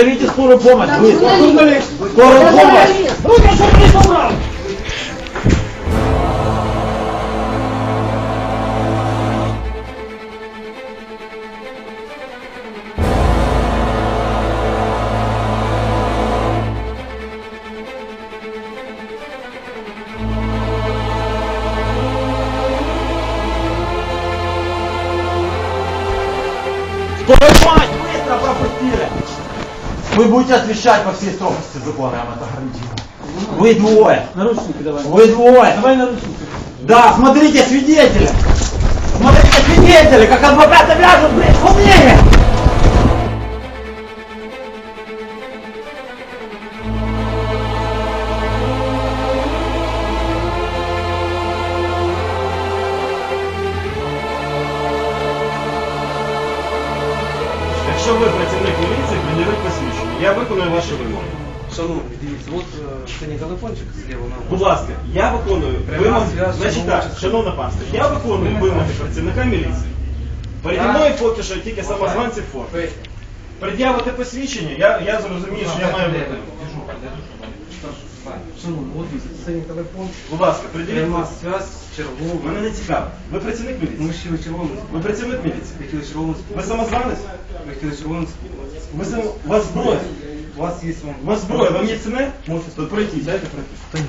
Зовите скорую помощь. Вы. Скорую помощь. Скорую Вы будете освещать по всей строгости закона, я вам это гарантирую. Вы двое. Наручники давай. Вы двое. Давай наручники. Да, смотрите свидетели. Смотрите свидетели, как адвокаты вяжут, блядь, умнее. Якщо ви працівник міліції, пред'явіть посвідчення. Я виконую ваші вимоги. Шановні, дивіться, от е, не телефончик зліва на Будь ласка, я виконую вимоги. Значить так, шановна панство, я виконую вимоги працівника міліції. Переді Так. мною поки що тільки самозванці в формі. Пред'явити посвідчення, я, я зрозумію, що я маю виконати. Шановні, от синій телефон, Будь ласка, пред'явіть. пряма пос- зв'язок. Мене не цікаво. Ви працівник Ми міліції? хотіли червоним. Ви працівник міліції? Ми хотіли червоним. Ви самозванець? Ми хотіли червоним. Ви сам... У вас зброя? У вас є вам. У вас зброя, вам є ціни? Можете тут пройти, дайте пройти.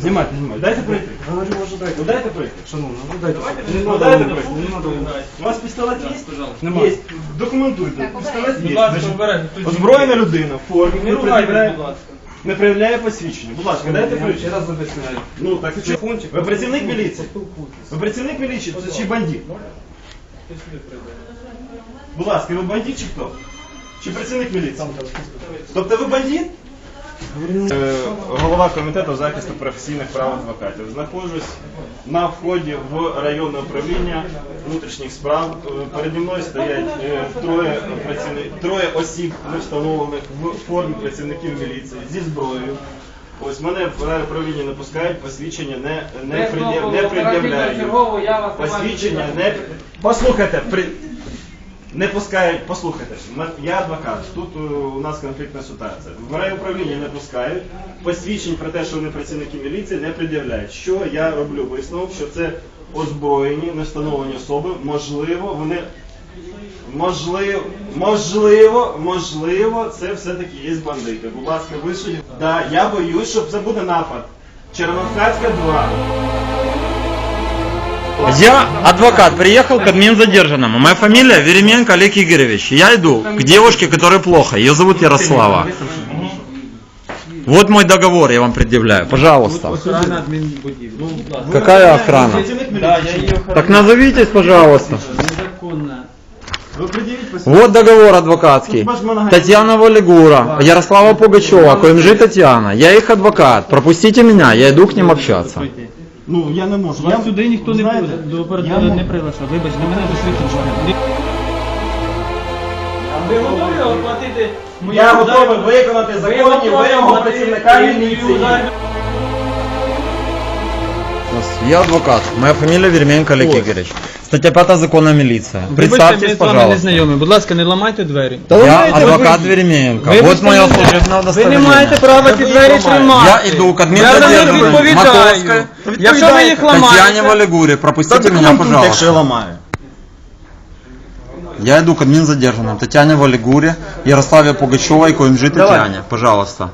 Знімайте, знімайте. Дайте пройти. Говорю, може дайте. Ну дайте пройти. Шановні, ну дайте. Не Ну, надо, дайте не пройти. надо. У вас пістолет є? Нема. Є. Документуйте. Пістолет є. Будь ласка, обережно. Озброєна людина в формі Не не ругайте, будь ласка. Не проявляє посвідчення. Будь ласка, дайте Я ключ. раз об'ясняю. Ну так Телефончик. ви працівник міліції. Ви працівник міліції це чи бандит? Будь ласка, ви бандит чи хто? Чи працівник міліції? Тобто ви бандит? Е, Голова комітету захисту професійних прав адвокатів. Знаходжусь на вході в районне управління внутрішніх справ. Е, Переді мною стоять е, троє працівників, троє осіб не встановлених в формі працівників міліції зі зброєю. Ось мене в райуправління не пускають, посвідчення не, не, пред'яв- не пред'являють. я вас Посвідчення не послухайте, при... не пускають, послухайте. Я адвокат. Тут е, у нас конфліктна ситуація. В райуправління не пускають. Посвідчень про те, що вони працівники міліції, не пред'являють. Що я роблю висновок, що це озброєні, не встановлені особи. Можливо, вони. Можливо, можливо, можливо, це все-таки є бандити. Будь ласка, вишли. Да, я боюсь, що це буде напад. Червонокацька 2. Я адвокат, приехал к админ задержанному. Моя фамилия Веременко Олег Игоревич. Я иду к девушке, которой плохо. Ее зовут Ярослава. Вот мой договор, я вам предъявляю. Пожалуйста. Охрана адмінбудівлі. Ну, будь ласка. Какая охрана? Працівник Да, я міліції. її охороняю. Так назовитесь, пожалуйста. Незаконно. Ви пред'явіть посвідчення. Вот договор адвокатский. Татьяна Валигура, Ярослава Пугачева, КМЖ Татьяна. Я их адвокат. Пропустите меня, я иду к ним общаться. Ну, я не можу. Вас Я- сюди ніхто не знаєте, буде. До я оперативного не приглашав. Вибач, на мене вже. Ви готові оплатити Я готовий виконати Ви законні вимоги працівника міліції. Ударну- Я адвокат. Моя фамилия Веременко Олег Игоревич. Статья 5 закона милиция. Вибачте, Представьтесь, ми з вами не пожалуйста. знайомі. Будь ласка, не ламайте двері. Я адвокат Веременко. Вибачте Вот мое мене. служебное Ви не удостоверение. маєте права ці двері тримати. Я иду к Я на них админзадержанному відповідаю. Маковской Якщо ви їх Татьяне ламаєте, Валигуре. Пропустите меня, Якщо я пожалуйста. ламаю. Я иду к админзадержанным Татьяне Валигуре, Ярославе Пугачевой и КМЖ Татьяне. Пожалуйста.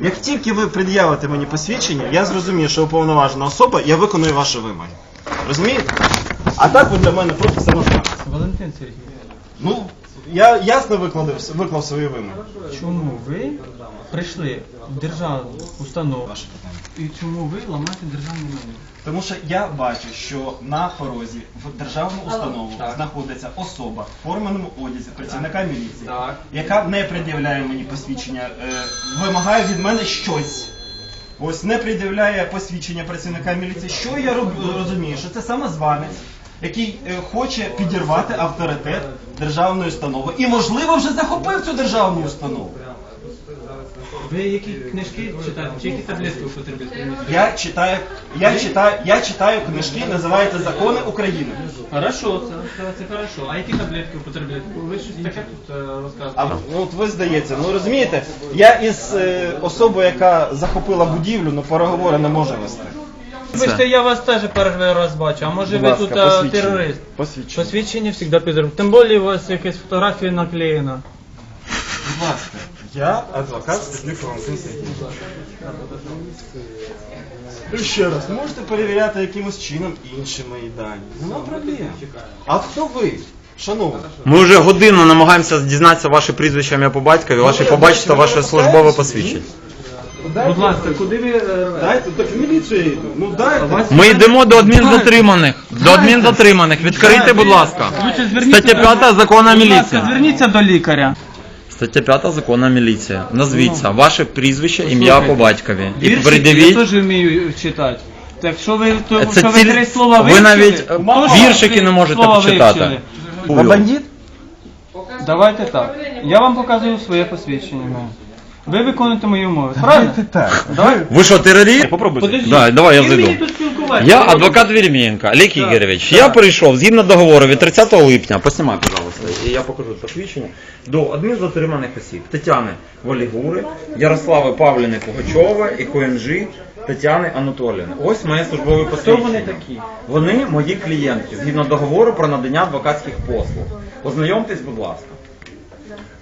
Як тільки ви пред'явите мені посвідчення, я зрозумію, що уповноважена особа, я виконую ваші вимоги. Розумієте? А так ви для мене просто самозванець. Валентин Сергійович, Ну, я ясно викладив, виклав свої вимоги. чому ви прийшли в державну установу Ваше питання. і чому ви ламаєте державну майно? Тому що я бачу, що на порозі в державну установу Так. знаходиться особа в форменому одязі працівника міліції, Так. яка не пред'являє мені посвідчення, е, вимагає від мене щось. Ось не пред'являє посвідчення працівника міліції. Що я роб- розумію? Що це самозванець, який е, хоче підірвати авторитет державної установи і, можливо, вже захопив цю державну установу. Ви які книжки читаєте? Чи які таблетки ви потребуєте? Я читаю, я читаю, я читаю книжки, називаються Закони України. Хорошо, це, це, це хорошо. А які таблетки ви потребуєте? Ви щось таке тут е, розказуєте? А ну от ви здається, ну розумієте, я із е, особою, яка захопила будівлю, ну переговори не можу вести. Вибачте, я вас теж перший раз бачу, а може Будь ви ласка, тут е, посвідчення. терорист? Посвідчення. Посвідчення завжди підробити. Тим більше у вас якась фотографія наклеєна. Будь ласка, я адвокат Стеклюк Валентин Сергійович. Ще раз, можете перевіряти якимось чином інші мої дані. Нема проблем. А хто ви, шановний? Ми вже годину намагаємося дізнатися ваше прізвище, ім'я по батькові, ваше побачите та ваше службове посвідчення. Будь ласка, куди ви е, Дайте, так в міліцію я йду. Ну дайте. Ми йдемо до адмінзатриманих. До адмінзатриманих. Відкрийте, будь ласка. Лучше зверніться- Стаття 5 закону Будь ласка, міліції. зверніться до лікаря. Стаття 5 закону міліції. Назвіться ваше прізвище, ім'я по батькові. І придивіть. я придивіть. теж вмію читати. Так що ви, то, Це що ви ціль- три слова ви вивчили? навіть, е, то, віршики не можете слова почитати. вивчили. Ви бандит? Давайте так. Я вам показую своє посвідчення. Ви виконуєте мої умови. Правильно? так. Давай. Ви що, терорист? Подождіть. Да, давай я зайду. мені тут спілкуватися? Я адвокат Веремієнко, Олег Ігорович. Я прийшов згідно договору від 30 липня, поснімай, пожалуйста, і я покажу посвідчення, до адмінзатриманих осіб Тетяни Волігури, Ярослави Павліни Пугачова і КНЖ Тетяни Анатоліївни. Ось моє службове Хто посвідчення. вони такі? Вони мої клієнтки, згідно договору про надання адвокатських послуг. Ознайомтесь, будь ласка.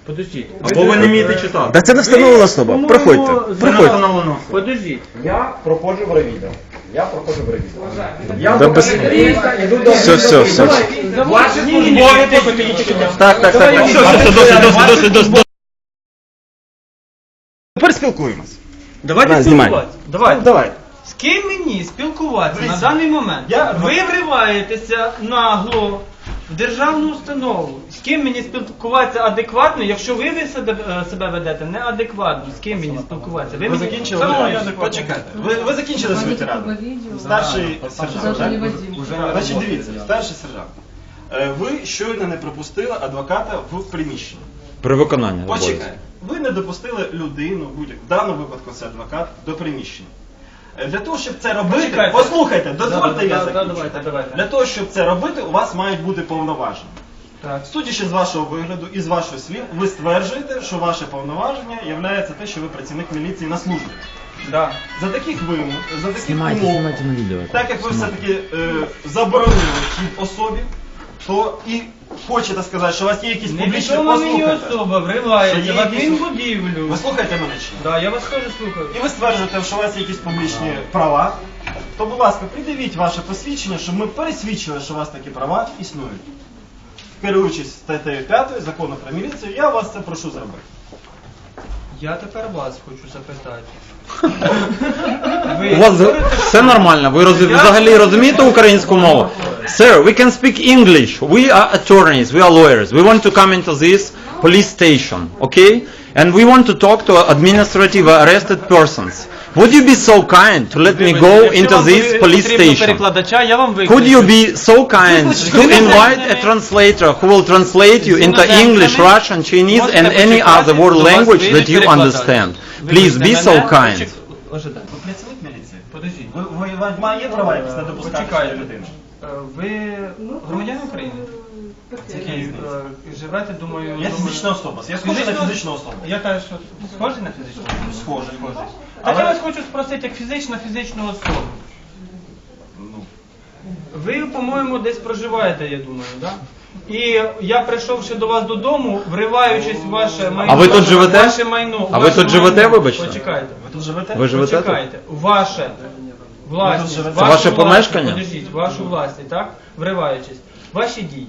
Подождіть. Або ви не вмієте читати. Та це не встановлена особа. Проходьте. Це Проходьте. встановлено. Подождіть. Я проходжу в ревізію. Я проходжу в ревізію. Я Да без- іду до Все, все, все. Ваші службові посвідчення. Так, так, так. Все, все, досить, досить, досить, досить. Тепер спілкуємось. Давайте На, знімай. спілкуватися. Давайте. Давай. З ким мені спілкуватися на даний момент? Ви вриваєтеся нагло державну установу. З ким мені спілкуватися адекватно, якщо ви, ви себе, е, себе ведете неадекватно, з ким мені спілкуватися? Ви мені- закінчили? Я адекватно. Почекайте. Ви, ви закінчили свою тираду? Старший сержант, Даже так? Вадим. Значить, дивіться, старший сержант. Е, Ви щойно не пропустили адвоката в приміщення. При виконанні. обов'язків. Почекай. Ви не допустили людину, будь-яку, в даному випадку це адвокат, до приміщення. Для того, щоб це робити, Почекайте. послухайте, дозвольте Да, я да, да, закінчу. давайте, давайте. Для того, щоб це робити, у вас мають бути повноваження. Так. Судячи з вашого вигляду і з ваших слів, ви стверджуєте, що ваше повноваження є те, що ви працівник міліції на службі. Да. За таких вимог, за таких умов, так як ви все-таки е, заборонили вхід особі, то і хочете сказати, що у вас є якісь публічні Невідома мені послухайте. особа вривається Що в є якісь- адмінбудівлю. Ви слухайте мене чи ні? Да, я вас теж слухаю. І ви стверджуєте, що у вас є якісь публічні права, то, будь ласка, придивіть ваше посвідчення, щоб ми пересвідчили, що у вас такі права існують. Керуючись статтею 5 закону про міліцію, я вас це прошу зробити. Я тепер вас хочу запитати. У вас все нормально. Ви роз- взагалі розумієте українську мову? Sir, we can speak English. We are attorneys, we are lawyers. We want to come into this police station, okay? And we want to talk to administrative arrested persons. Would you be so kind to let me go Якщо into вам this потрібно police station? перекладача, я вам викличу. Could you be so kind to invite a translator who will translate you into English, Russian, Chinese and any other world language that you understand? Please be so kind. Ожидайте. Ви працівник міліції? Подождіть. Ви, ви, ви маєте права якось не допускати Почекайте. Е, Ви громадяни України? Який е, живете, думаю... Я думаю- фізична особа. Я схожий на фізичну особу. Я кажу, що схожий на фізичну особу? Схожий, схожий. Так Але- я вас хочу спросити, як фізична фізичну особу. Ну, Ви, по-моєму, десь проживаєте, я думаю, да? І я прийшовши до вас додому, вриваючись в ваше майно. А ви тут ваше- живете? Ваше майно. А ви ваше тут живете, майно. вибачте? Почекайте. ви тут живете? Ви живете тут? Почекайте. Ваше власність. Це вашу ваше власність, помешкання? Подождіть, вашу власність, так? Вриваючись. Ваші дії.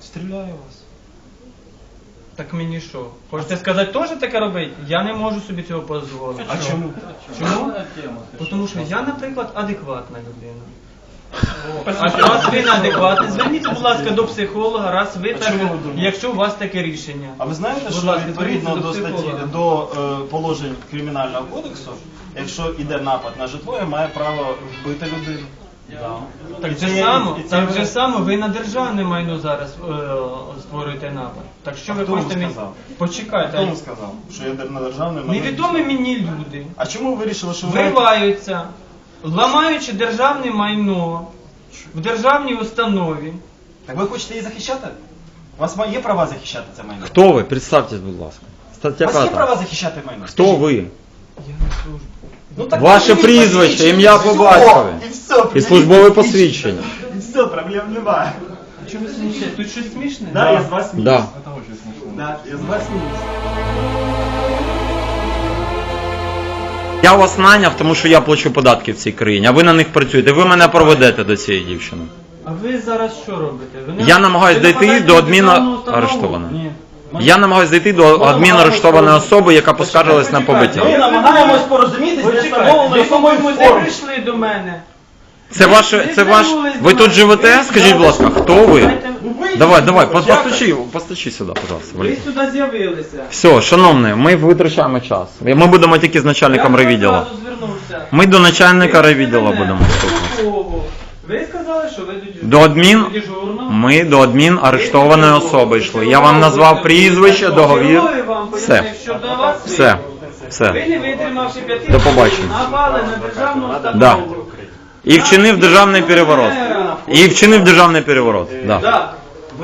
Стріляю вас. Так мені що? Хочете сказати, теж таке робити? Я не можу собі цього дозволити. А чому? Чому? Тому що я, наприклад, адекватна людина. А раз ви неадекватний, зверніться, будь ласка, до психолога, раз ви так, чому ви думаєте? якщо у вас таке рішення. А ви знаєте, Будь що ласка, відповідно зверніться до до статті психолога. до е, положень кримінального кодексу, якщо йде напад на житло, я маю право вбити людину. Так же це- само, і це так ви- же само ви на державне майно зараз е, створюєте напад. Так що А ви хто вам хочете мені... сказав? Почекайте. Хто вам сказав, що я на державне майно? Невідомі мені люди А чому ви вирішили, що ви маєте- вриваються, ламаючи державне майно в державній установі. Так ви хочете її захищати? У вас є права захищати це майно? Кто вы? Представьтесь, будь ласка. У вас є права захищати майно? Хто ви? Я на службу. Ну, так Ваше ви прізвище, ім'я по батькові. І все, І службове посвідчення. І все, проблем немає. А чого ви? Тут щось смішне? Да, я з вас сміюсь. Да. Да, я з вас сміюсь. Я вас наняв, тому що я плачу податки в цій країні, а ви на них працюєте. Ви мене проведете до цієї дівчини. А ви зараз що робите? Ви не- Я намагаюсь ви нападаєте до на адміна установу? арештованої. Ні. Я намагаюсь дійти до адмінарештованої особи, яка поскаржилась на Ми побиття. намагаємось порозумітись, ви, по-моєму, не прийшли до мене. Це ваше, це ваш. Ви тут живете? Скажіть, будь ласка, хто ви? Давай, давай, по- постучи, постучи сюди, пожалуйста. Ви Валерій. сюди з'явилися. Все, шановний, ми витрачаємо час. Ми будемо тільки з начальником Я райвідділу. одразу звернувся. Ми до начальника мене будемо? Ви сказали, що ви до До адмін? дежурного. Ми до адмін арештованої особи йшли. Я вам назвав прізвище, договір. Вам Все. пояснив, що до вас Все. Ви Все. не витримавши п'яти До побачення. напали на державну установу. Да. І вчинив державний переворот. І вчинив державний переворот. Да. Так.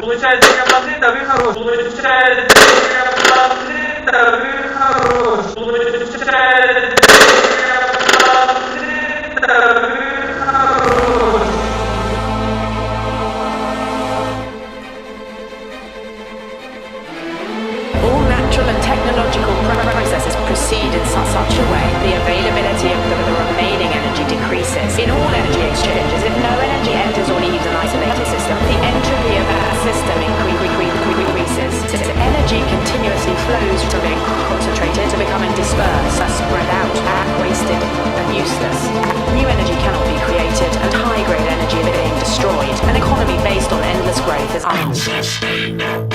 Получається, я бандит, а ви хорош. Получається, я бандит, а ви хорош. Получається, я бандит, а ви хорош. All natural and technological pro- processes proceed in su- such a way the availability of the, the remaining energy decreases. In all energy exchanges, if no energy an isolated system, the entropy of that system incre- incre- incre- increases. Since energy continuously flows from being concentrated to becoming dispersed, spread out, and wasted and useless. New energy cannot be created, and high-grade energy is being destroyed. An economy based on endless growth is unsustainable.